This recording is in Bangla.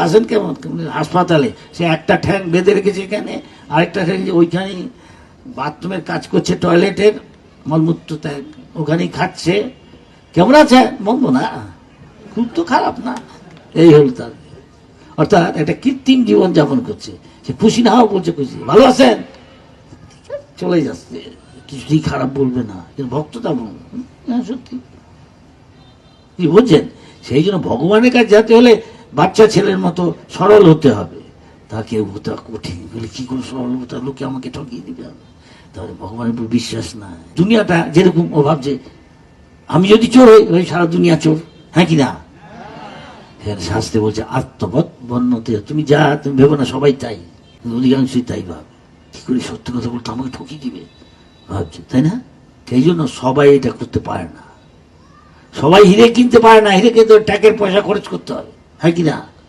আছেন কেমন? হাসপাতালে। সে একটা ঠ্যাং বেঁধে রেখেছে এখানে, আরেকটা ঠ্যাং যে ওইখানেই বাথরুমের কাজ করছে, টয়লেটের মলমূত্র ত্যাগ ওখানেই খাচ্ছে। কেমন আছে মন্দ না। খুব তো খারাপ না। এই হল তার। অর্থাৎ একটা কৃত্রিম জীবন যাপন করছে। সে খুশি না হোক বলছে খুশি। ভালো আছেন? চলে যাচ্ছে। কিছুতেই খারাপ বলবে না। কিন্তু ভক্ত তেমন হ্যাঁ সত্যি। বুঝছেন সেই জন্য ভগবানের কাছে যেতে হলে বাচ্চা ছেলের মতো সরল হতে হবে। তাকে ওটা কঠিন। বলে, কি করে সরল হবে? লোকে আমাকে ঠকিয়ে দিবে? তাহলে ভগবানের উপর বিশ্বাস নাই। দুনিয়াটা যেরকম ও ভাবছে আমি যদি চোর হই ওই সারা দুনিয়া চোর। হ্যাঁ কি না? এখানে শাস্তে বলছে, আত্মবৎ বন্যতে তুমি যা, তুমি ভেবো না, সবাই তাই। অধিকাংশই তাই ভাব। কি করে সত্য কথা বলতো? আমাকে ঠকিয়ে দিবে? ভাবছে, তাই না? সেই জন্য সবাই এটা করতে পারে না। সবাই হিরে কিনতে পারে না। হিরে কিনতে ট্যাকের পয়সা খরচ করতে হ্যাঁ Ha.